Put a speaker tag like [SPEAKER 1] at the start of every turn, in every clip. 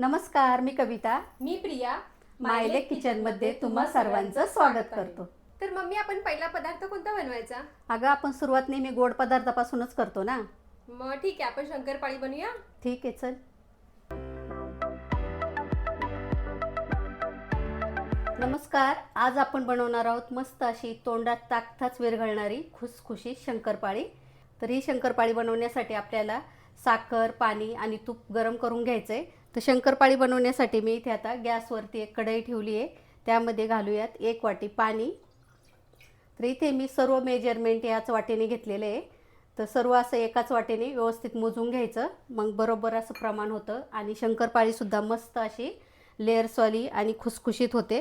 [SPEAKER 1] नमस्कार मी कविता.
[SPEAKER 2] मी प्रिया.
[SPEAKER 1] मायले किचनमध्ये तुम्हा सर्वांचं स्वागत करतो.
[SPEAKER 2] तर मम्मी आपण पहिला पदार्थ कोणता बनवायचा?
[SPEAKER 1] अगं आपण सुरुवात नेहमी गोड पदार्थापासूनच करतो ना?
[SPEAKER 2] मग ठीक आहे आपण शंकरपाळी बनवूया
[SPEAKER 1] ठीक आहे चल. नमस्कार आज आपण बनवणार आहोत मस्त अशी तोंडात ताकथाच विरघळणारी खुसखुशीत शंकरपाळी. तर ही शंकरपाळी बनवण्यासाठी आपल्याला साखर पाणी आणि तूप गरम करून घ्यायचं आहे तर शंकरपाळी बनवण्यासाठी मी इथे आता गॅसवरती एक कढई ठेवली आहे. त्यामध्ये घालूयात एक वाटी पाणी. तर इथे मी सर्व मेजरमेंट याच वाटेने घेतलेलं आहे. तर सर्व असं एकाच वाटेने व्यवस्थित मोजून घ्यायचं. मग बरोबर असं प्रमाण होतं आणि शंकरपाळीसुद्धा मस्त अशी लेअर्सवाली आणि खुसखुशीत होते.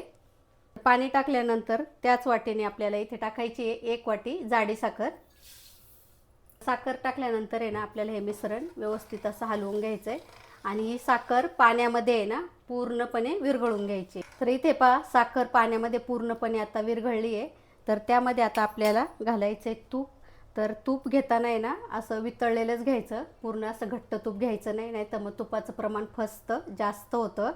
[SPEAKER 1] पाणी टाकल्यानंतर त्याच वाटेने आपल्याला इथे टाकायची आहे एक वाटी जाडी साखर. साखर टाकल्यानंतर आहे ना आपल्याला हे मिश्रण व्यवस्थित असं हलवून घ्यायचं आहे आणि ही साखर पाण्यामध्ये आहे ना पूर्णपणे विरघळून घ्यायची. तर इथे पहा साखर पाण्यामध्ये पूर्णपणे आता विरघळली आहे. तर त्यामध्ये आता आपल्याला घालायचं आहे तूप. तर तूप घेताना आहे ना असं वितळलेलंच घ्यायचं. पूर्ण असं घट्ट तूप घ्यायचं नाही नाही तर मग तुपाचं प्रमाण फसतं जास्त होतं.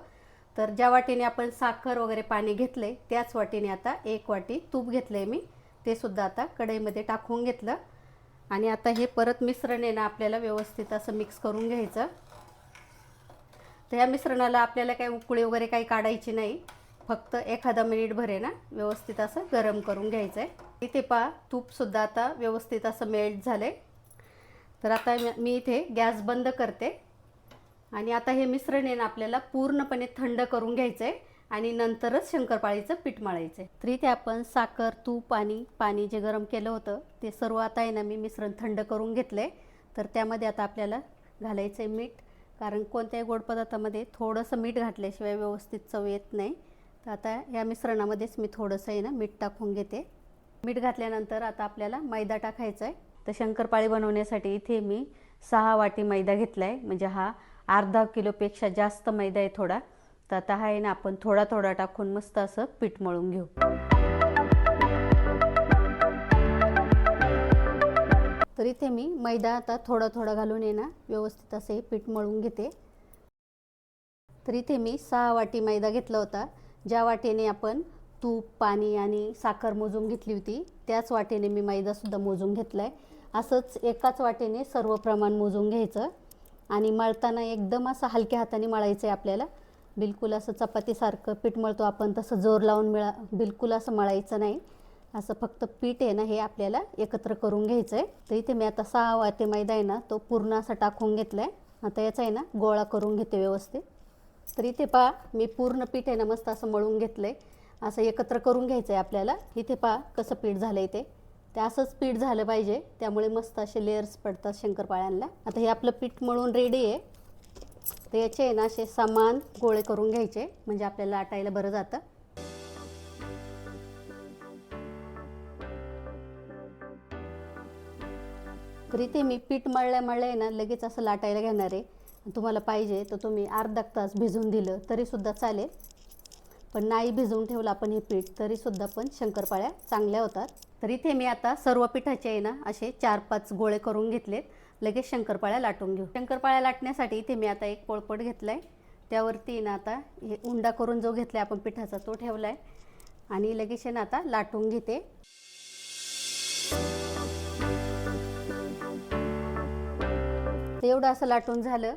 [SPEAKER 1] तर ज्या वाटीने आपण साखर वगैरे पाणी घेतले त्याच वाटीने आता एक वाटी तूप घेतलं आहे मी. ते सुद्धा आता कढईमध्ये टाकून घेतलं. आणि आता हे परत मिश्रण आहे ना आपल्याला व्यवस्थित असं मिक्स करून घ्यायचं. तर या मिश्रणाला आपल्याला काही उकळी वगैरे काही काढायची नाही. फक्त एखादा मिनिट भरे ना व्यवस्थित असं गरम करून घ्यायचं आहे इथे पहा तूपसुद्धा आता व्यवस्थित असं मेल्ट झालं आहे तर आता मी- मी इथे गॅस बंद करते. आणि आता हे मिश्रण आहे ना आपल्याला पूर्णपणे थंड करून घ्यायचं आहे आणि नंतरच शंकरपाळीचं पीठ मळायचं आहे तर इथे आपण साखर तूप आणि पाणी जे गरम केलं होतं ते सर्व आता आहे ना मी मिश्रण थंड करून घेतलं आहे तर त्यामध्ये आता आपल्याला घालायचं आहे मीठ. कारण कोणत्याही गोड पदार्थामध्ये थोडंसं मीठ घातल्याशिवाय व्यवस्थित चव येत नाही. तर आता या मिश्रणामध्येच मी थोडंसं आहे ना मीठ टाकून घेते. मीठ घातल्यानंतर आता आपल्याला मैदा टाकायचा आहे. तर शंकरपाळी बनवण्यासाठी इथे मी सहा वाटी मैदा घेतला आहे म्हणजे हा अर्धा किलोपेक्षा जास्त मैदा आहे थोडा. तर आता हा आहे ना आपण थोडा थोडा टाकून मस्त असं पीठ मळून घेऊ. तर इथे मी मैदा आता थोडा थोडा घालून येणार व्यवस्थित असं हे पीठ मळून घेते. तर इथे मी सहा वाटी मैदा घेतला होता. ज्या वाटेने आपण तूप पाणी आणि साखर मोजून घेतली होती त्याच वाटेने मी मैदासुद्धा मोजून घेतला आहे असंच एकाच वाटेने सर्व प्रमाण मोजून घ्यायचं आणि मळताना एकदम असं हलक्या हाताने मळायचं आहे आपल्याला. बिलकुल असं चपातीसारखं पीठ मळतो आपण तसं जोर लावून मिळा बिलकुल असं मळायचं नाही. असं फक्त पीठ आहे ना हे आपल्याला एकत्र करून घ्यायचं आहे तर इथे मी आता सहा वाते मैदा आहे ना तो पूर्ण असा टाकून घेतला आहे आता याचा आहे ना गोळा करून घेते व्यवस्थित. तर इथे पहा मी पूर्ण पीठ आहे ना मस्त असं मळून घेतलं आहे असं एकत्र करून घ्यायचं आहे आपल्याला. इथे पहा कसं पीठ झालं आहे ते. ते असंच पीठ झालं पाहिजे. त्यामुळे मस्त असे लेअर्स पडतात शंकरपाळ्यांना. आता हे आपलं पीठ मळून रेडी आहे. तर याचे आहे ना असे समान गोळे करून घ्यायचे. म्हणजे आपल्याला आटायला बरं जातं. तर इथे मी पीठ मळल्या मळल्या आहे ना लगेच असं लाटायला घेणार आहे. तुम्हाला पाहिजे तर तुम्ही अर्धा तास भिजवून दिलं तरीसुद्धा चालेल. पण नाही भिजवून ठेवलं आपण हे पीठ तरीसुद्धा पण शंकरपाळ्या चांगल्या होतात. तर इथे मी आता सर्व पिठाचे आहे ना असे चार पाच गोळे करून घेतलेत. लगेच शंकरपाळ्या लाटून घेऊ. शंकरपाळ्या लाटण्यासाठी इथे मी आता एक पोळपट घेतला आहे त्यावरती ना आता हे उंडा करून जो घेतला आहे आपण पिठाचा तो ठेवला आहे आणि लगेच आहे ना आता लाटून घेते. एवढं असं लाटून झालं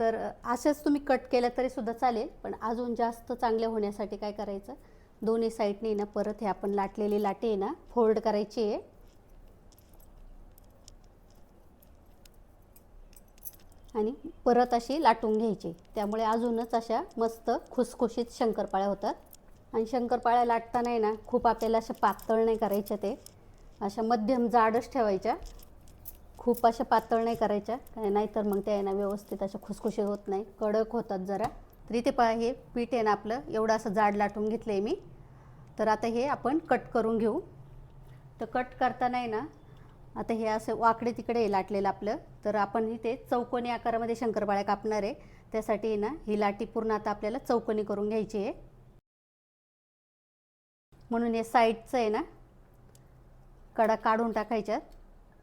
[SPEAKER 1] तर असंच तुम्ही कट केलं तरी सुद्धा चालेल पण अजून जास्त चांगलं होण्यासाठी काय करायचं? दोन्ही साईडने ना परत हे आपण लाटलेली लाटे आहे ना फोल्ड करायची आहे. आणि परत अशी लाटून घ्यायची. त्यामुळे अजूनच अशा मस्त खुसखुशीत शंकरपाळ्या होतात. आणि शंकरपाळ्या लाटताना आहे ना खूप आपल्याला अशा पातळ नाही करायच्या ते. अशा मध्यम जाडच ठेवायच्या. खूप अशा पातळ नाही करायच्या कारण नाहीतर मग ते आहे ना व्यवस्थित अशा खुसखुशी होत नाही कडक होतात जरा. तर इथे पहा हे पीठ आहे ना आपलं एवढं असं जाड लाटून घेतलं आहे मी. तर आता हे आपण कट करून घेऊ. तर कट करताना आहे ना आता हे असं वाकडे तिकडे आहे लाटलेलं आपलं. तर आपण इथे चौकोनी आकारामध्ये शंकरपाळ्या कापणार आहे. त्यासाठी आहे ना ही लाटी पूर्ण आता आपल्याला चौकोनी करून घ्यायची आहे. म्हणून हे साईडचं आहे ना कडा काढून टाकायच्यात.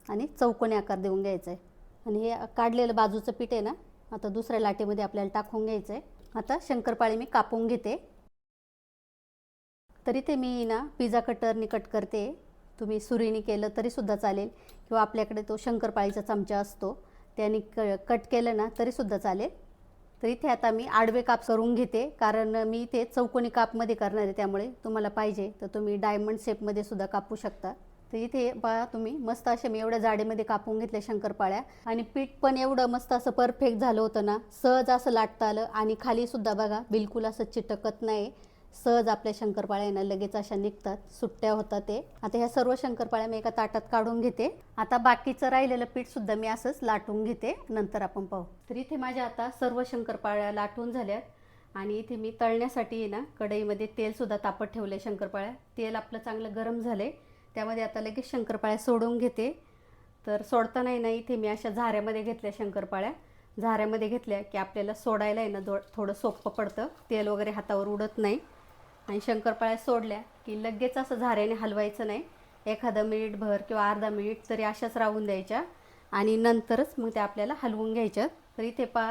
[SPEAKER 1] आणि चौकोनी आकार देऊन घ्यायचा आहे आणि हे काढलेलं बाजूचं पीठ आहे ना आता दुसऱ्या लाटेमध्ये आपल्याला टाकून घ्यायचं आहे आता शंकरपाळी मी कापून घेते. तरी ते मी ना पिझ्झा कटरनी कट करते. तुम्ही सुरीने केलं तरीसुद्धा चालेल. किंवा आपल्याकडे तो शंकरपाळीचा चमचा असतो त्याने क कट केलं ना तरीसुद्धा चालेल. तर इथे आता मी आडवे काप करून घेते कारण मी ते चौकोनी कापमध्ये करणार आहे त्यामुळे तुम्हाला पाहिजे. तर तुम्ही डायमंड शेपमध्ये सुद्धा कापू शकता. तर इथे बघा तुम्ही मस्त असे मी एवढ्या जाडीमध्ये कापून घेतल्या शंकरपाळ्या. आणि पीठ पण एवढं मस्त असं परफेक्ट झालं होतं ना सहज असं लाटता आलं. आणि खाली सुद्धा बघा बिलकुल असं चिटकत नाही. सहज आपल्या शंकरपाळ्यांना लगेच अशा निघतात सुट्ट्या होतात ते. आता ह्या सर्व शंकरपाळ्या मी एका ताटात काढून घेते. आता बाकीचं राहिलेलं पीठ सुद्धा मी असंच लाटून घेते. नंतर आपण पाहू. तर इथे माझ्या आता सर्व शंकरपाळ्या लाटून झाल्यात. आणि इथे मी तळण्यासाठी ना कढईमध्ये तेलसुद्धा तापत ठेवले शंकरपाळ्या. तेल आपलं चांगलं गरम झालं आहे त्यामध्ये आता लगेच शंकरपाळ्या सोडून घेते. तर सोडताना ना इथे मी अशा झाऱ्यामध्ये घेतल्या शंकरपाळ्या. झाऱ्यामध्ये घेतल्या की आपल्याला सोडायला आहे ना दो थोडं सोपं पडतं. तेल वगैरे हातावर उडत नाही. आणि शंकरपाळ्या सोडल्या की लगेच असं झाऱ्याने हलवायचं नाही. एखादं मिनिटभर किंवा अर्धा मिनिट तरी अशाच राहून द्यायच्या. आणि नंतरच मग ते आपल्याला हलवून घ्यायच्या तर इथे पा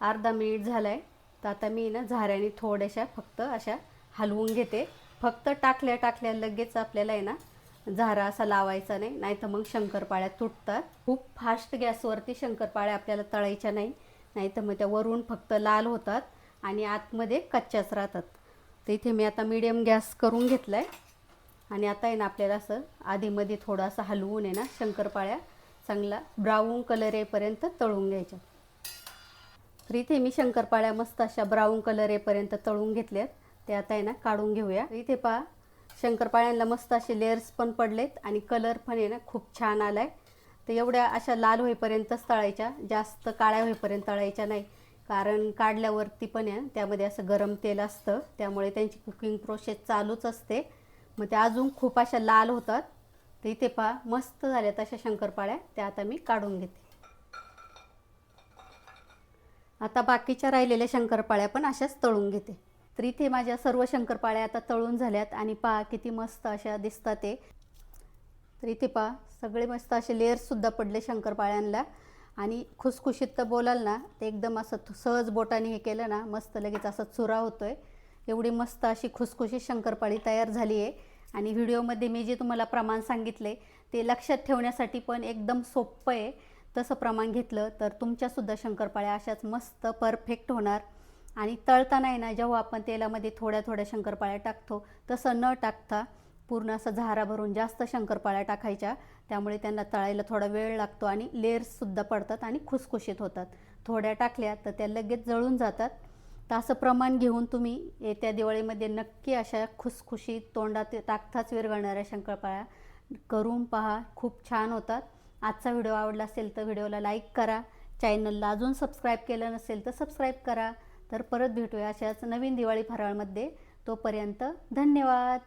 [SPEAKER 1] अर्धा मिनिट झाला आहे तर आता मी ना झाऱ्याने थोड्याशा फक्त अशा हलवून घेते. फक्त टाकल्या टाकल्या लगेच आपल्याला आहे ना झारा असा लावायचा नाही नाही तर मग शंकरपाळ्या तुटतात. खूप फास्ट गॅसवरती शंकरपाळ्या आपल्याला तळायच्या नाही नाही तर मग त्या वरून फक्त लाल होतात आणि आतमध्ये कच्च्याच राहतात. तर इथे मी आता मीडियम गॅस करून घेतला आहे आणि आता आहे ना आपल्याला असं आधीमध्ये थोडासा हलवून आहे ना शंकरपाळ्या चांगला ब्राऊन कलर येईपर्यंत तळून घ्यायच्या. तर इथे मी शंकरपाळ्या मस्त अशा ब्राऊन कलर येईपर्यंत तळून घेतल्यात. ते आता आहे ना काढून घेऊया. इथे पहा शंकरपाळ्यांना मस्त असे लेअर्स पण पडलेत आणि कलर पण आहे ना खूप छान आला आहे तर एवढ्या अशा लाल होईपर्यंतच तळायच्या जास्त काळ्या होईपर्यंत तळायच्या नाही. कारण काढल्यावरती पण आहे त्यामध्ये असं गरम तेल असतं त्यामुळे त्यांची कुकिंग प्रोसेस चालूच असते. मग त्या अजून खूप अशा लाल होतात. तर इथे पहा मस्त झाल्यात अशा शंकरपाळ्या. त्या आता मी काढून घेते. आता बाकीच्या राहिलेल्या शंकरपाळ्या पण अशाच तळून घेते. तर इथे माझ्या सर्व शंकरपाळ्या आता तळून झाल्यात आणि पहा किती मस्त अशा दिसतात ते. तर इथे पहा सगळे मस्त असे लेअर्ससुद्धा पडले शंकरपाळ्यांना आणि खुसखुशीत तर बोलाल ना ते एकदम असं सहज बोटाने हे केलं ना मस्त लगेच असा चुरा होतो आहे एवढी मस्त अशी खुसखुशीत शंकरपाळी तयार झाली आहे. आणि व्हिडिओमध्ये मी जे तुम्हाला प्रमाण सांगितले ते लक्षात ठेवण्यासाठी पण एकदम सोपं आहे. तसं प्रमाण घेतलं तर तुमच्यासुद्धा शंकरपाळ्या अशाच मस्त परफेक्ट होणार. आणि तळताना आहे ना जेव्हा आपण तेलामध्ये थोड्या थोड्या शंकरपाळ्या टाकतो तसं न टाकता पूर्ण असं झारा भरून जास्त शंकरपाळ्या टाकायच्या. त्यामुळे त्यांना तळायला थोडा वेळ लागतो आणि लेअर्ससुद्धा पडतात आणि खुसखुशीत होतात. थोड्या टाकल्या तर त्या लगेच जळून जातात. तर असं प्रमाण घेऊन तुम्ही येत्या दिवाळीमध्ये नक्की अशा खुसखुशीत तोंडात टाकताच विरघळणाऱ्या शंकरपाळ्या करून पहा. खूप छान होतात. आजचा व्हिडिओ आवडला असेल तर व्हिडिओला लाईक करा. चॅनलला अजून सबस्क्राईब केलं नसेल तर सबस्क्राईब करा. तर परत भेटूया अशाच नवीन दिवाळी फराळमध्ये. तोपर्यंत धन्यवाद.